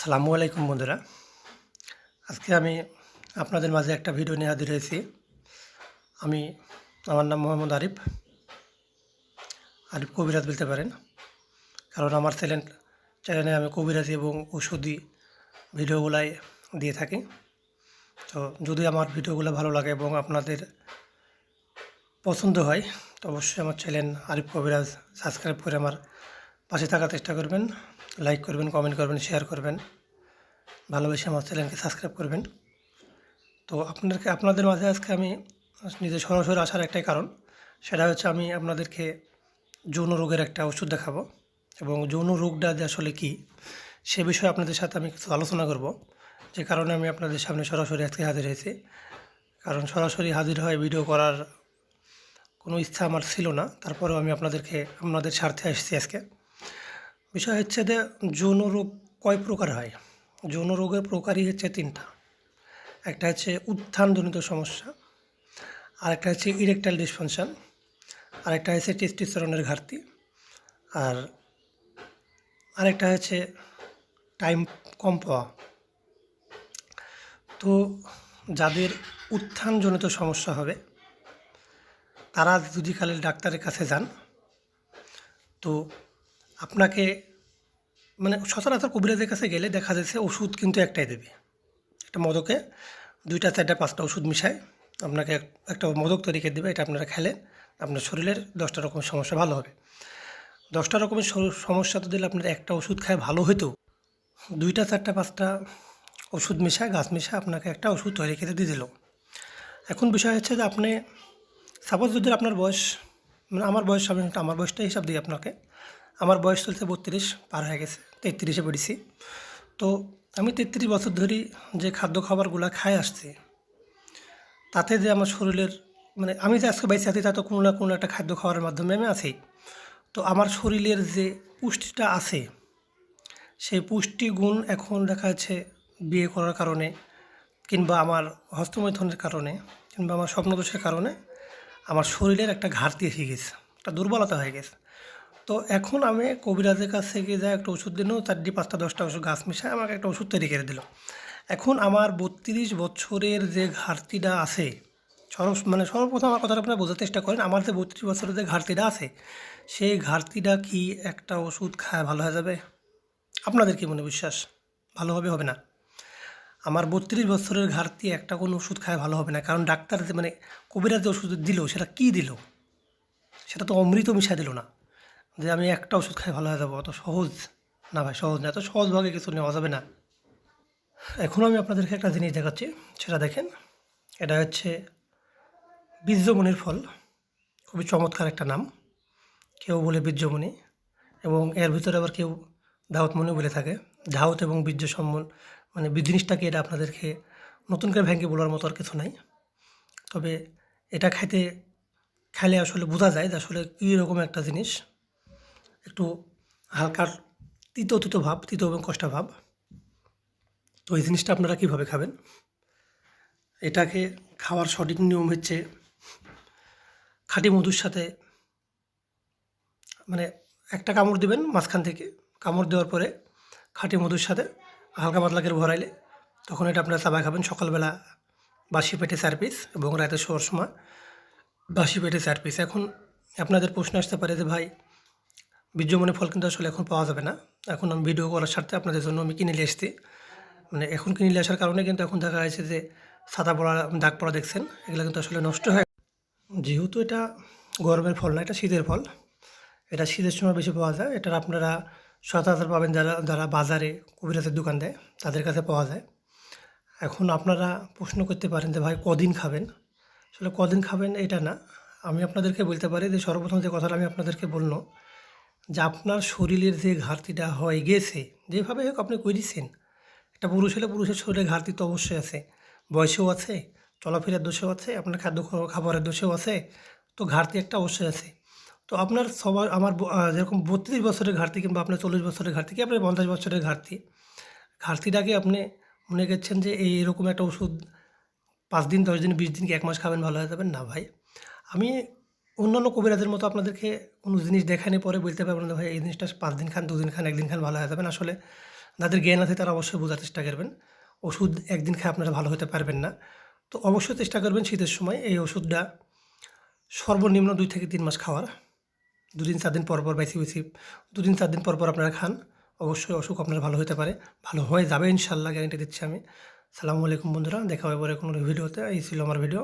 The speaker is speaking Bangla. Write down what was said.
সালামু আলাইকুম বন্ধুরা। আজকে আমি আপনাদের মাঝে একটা ভিডিও নিয়ে হাজির হয়েছি। আমি, আমার নাম মোহাম্মদ আরিফ। আরিফ কবিরাজ বলতে পারেন। কারণ আমার চ্যানেল, চ্যানেলে আমি কবিরাজি এবং ওষুধি ভিডিওগুলাই দিয়ে থাকি। তো যদি আমার ভিডিওগুলো ভালো লাগে এবং আপনাদের পছন্দ হয়, তো অবশ্যই আমার চ্যানেল আরিফ কবিরাজ সাবস্ক্রাইব করে আমার পাশে থাকার চেষ্টা করবেন। লাইক করবেন কমেন্ট করবেন শেয়ার করবেন। ভালোবেসে আমার চ্যানেলকে সাবস্ক্রাইব করবেন। তো আপনাদেরকে, আপনাদের মাঝে আজকে আমি নিজে সরাসরি আসার একটাই কারণ। সেটা হচ্ছে আমি আপনাদেরকে যৌন রোগের একটা ওষুধ দেখাবো। এবং যৌন রোগটা যে আসলে কী, সে বিষয়ে আপনাদের সাথে আমি কিছু আলোচনা করব। যে কারণে আমি আপনাদের সামনে সরাসরি আজকে হাজির হয়েছি। কারণ সরাসরি হাজির হয়ে ভিডিও করার কোনো ইচ্ছা আমার ছিল না। তারপরেও আমি আপনাদেরকে, আপনাদের স্বার্থে এসেছি আজকে। বিষয় হচ্ছে যে যৌন রোগ কয় প্রকার হয়? যৌন রোগের প্রকারই হচ্ছে তিনটা। একটা হচ্ছে উত্থানজনিত সমস্যা, আরেকটা হচ্ছে ইরেকটাইল ডিসফাংশন আরেকটা হচ্ছে টেস্টোস্টেরনের ঘাটতি, আর আরেকটা হচ্ছে টাইম কম পাওয়া। তো যাদের উত্থানজনিত সমস্যা হবে, তারা যদি খালি ডাক্তারের কাছে যান, তো আপনাকে মানে সচরাচর কবিরাজের কাছে গেলে দেখা যাচ্ছে ওষুধ কিন্তু একটাই দেবে। একটা মদকে, দুইটা, চারটা, পাঁচটা ওষুধ মিশায় আপনাকে একটা মদক তৈরি করে দেবে, এটা আপনারা খেলে আপনার শরীরের দশটা রকমের সমস্যা ভালো হবে। দশটা রকমের সমস্যা তো দিলে আপনার একটা ওষুধ খায় ভালো হতো দুইটা, চারটা, পাঁচটা ওষুধ মিশায়, গাছ মিশায় আপনাকে একটা ওষুধ তৈরি করে দিয়ে দিল। এখন বিষয় হচ্ছে যে আপনি সাপোজ যদি আপনার বয়স মানে আমার বয়স আমি, আমার বয়সটা হিসাব দিই আপনাকে আমার বয়স চলছে বত্রিশ, পার হয়ে গেছে, তেত্রিশে পড়েছি। তো আমি তেত্রিশ বছর ধরেই যে খাদ্য খাবারগুলো খাই আসছি, তাতে যে আমার শরীরের মানে আমি যে আজকে বেঁচে আছি তা তো কোনো না কোনো একটা খাদ্য খাওয়ার মাধ্যমে আমি আছি। তো আমার শরীরের যে পুষ্টিটা আছে, সেই পুষ্টি গুণ এখন দেখা যাচ্ছে বিয়ে করার কারণে কিংবা আমার হস্তমৈথনের কারণে কিংবা আমার স্বপ্নদোষের কারণে আমার শরীরের একটা ঘাটতি এসে গেছে, একটা দুর্বলতা হয়ে গেছে। তো এখন আমি কবিরাজের কাছ থেকে যা একটা ওষুধ দিল চারটি পাঁচটা, দশটা ওষুধ গাছ মিশায় আমাকে একটা ওষুধ তৈরি করে দিল। এখন আমার বত্রিশ বছরের যে ঘাটতিটা আছে, সর্ব মানে সর্বপ্রথম আমার কথাটা আপনারা বোঝার চেষ্টা করেন, আমার যে বত্রিশ বছরের যে ঘাটতিটা আছে, সেই ঘাটতিটা কি একটা ওষুধ খায় ভালো হয়ে যাবে? আপনাদের কি মনে বিশ্বাস? ভালো হবে হবে না। আমার বত্রিশ বছরের ঘাটতি একটা কোনো ওষুধ খায় ভালো হবে না, কারণ ডাক্তার যে মানে কবিরাজ যে ওষুধ দিল, সেটা কী দিল? সেটা তো অমৃত মিশা দিল না। যে আমি একটা ওষুধ খাই ভালো হয়ে যাব, অত সহজ না ভাই, সহজ না, এত সহজভাবে কিছু নেওয়া যাবে না। এখন আমি আপনাদেরকে একটা জিনিস দেখাচ্ছি, সেটা দেখেন। এটা হচ্ছে বীর্যমণির ফল, খুবই চমৎকার একটা নাম, কেউ বলে বীর্যমণি এবং এর ভিতরে আবার কেউ দাউতমণি বলে থাকে। দাউত এবং বীর্য সম্বল মানে জিনিসটাকে এটা আপনাদেরকে নতুন করে ভেঙে বলার মতো আর কিছু নাই। তবে এটা খাইতে, খাইলে আসলে বোঝা যায় যে আসলে কী রকম একটা জিনিস। একটু হালকা তিতো তিতো ভাব, তিতো এবং কষ্টা ভাব। তো এই জিনিসটা আপনারা কীভাবে খাবেন? এটাকে খাওয়ার সঠিক নিয়ম হচ্ছে খাঁটি মধুর সাথে মানে একটা কামড় দিবেন মাঝখান থেকে, কামড় দেওয়ার পরে খাঁটি মধুর সাথে হালকা পাতলা ভরাইলে তখন এটা আপনারা চাবা খাবেন। সকালবেলা বাসি পেটে চার পিস এবং রাতে শোয়ার সময় বাসি পেটে চার পিস। এখন আপনাদের প্রশ্ন আসতে পারে যে ভাই বীর্যমণি ফল কিন্তু আসলে এখন পাওয়া যাবে না। এখন আমি ভিডিও করার স্বার্থে আপনাদের জন্য আমি কিনে নিয়ে এসেছি। মানে এখন কিনে নিয়ে আসার কারণে কিন্তু এখন দেখা যাচ্ছে যে সাদা পড়া, দাগ পড়া দেখছেন, এগুলো কিন্তু আসলে নষ্ট হয় যেহেতু এটা গরমের ফল না, এটা শীতের ফল। এটা শীতের সময় বেশি পাওয়া যায়। এটা আপনারা সচরাচর পাবেন যারা যারা বাজারে কবিরাজের দোকান দেয়, তাদের কাছে পাওয়া যায়। এখন আপনারা প্রশ্ন করতে পারেন যে, ভাই, কদিন খাবেন? আসলে কদিন খাবেন এটা না। আমি আপনাদেরকে বলতে পারি যে, সর্বপ্রথম যে কথাটা আমি আপনাদেরকে বলল যে আপনার শরীরের যে ঘাটতিটা হয়ে গেছে, যেভাবে হোক আপনি করে দিচ্ছেন একটা পুরুষ হলে পুরুষের শরীরে ঘাটতি তো অবশ্যই আছে। বয়সেও আছে, চলাফেরার দোষেও আছে, আপনার খাদ্য খাবারের দোষেও আছে, তো ঘাটতি একটা অবশ্যই আছে। তো আপনার সবার, আমার যেরকম বত্রিশ বছরের ঘাটতি কিংবা আপনার চল্লিশ বছরের ঘাটতি কি আপনার পঞ্চাশ বছরের ঘাটতি, ঘাটতিটাকে আপনি মনে করছেন যে এই এরকম একটা ওষুধ পাঁচ দিন, দশ দিন, বিশ দিন কি এক মাস খাবেন, ভালো হয়ে যাবেন? না ভাই। আমি অন্যান্য কবিরাজের মতো আপনাদেরকে কোনো জিনিস দেখানি পরে বলতে পারবেন না ভাই, এই জিনিসটা পাঁচ দিন খান, দুদিন খান, একদিন খান ভালো হয়ে যাবেন। আসলে যাদের জ্ঞান আছে তারা অবশ্যই বোঝার চেষ্টা করবেন। ওষুধ একদিন খেয়ে আপনারা ভালো হতে পারবেন না। তো অবশ্যই চেষ্টা করবেন শীতের সময় এই ওষুধটা সর্বনিম্ন দুই থেকে তিন মাস খাওয়ার। দুদিন, চার দিন পর পর বেশি বেশি দুদিন, চার দিন পর পর আপনারা খান। অবশ্যই অসুখ আপনার ভালো হতে পারে, ভালো হয়ে যাবে ইনশাল্লাহ গ্যারেন্টি দিচ্ছি আমি। সালামু আলাইকুম বন্ধুরা, দেখা হবে পরে কোনো ভিডিওতে। এই ছিল আমার ভিডিও।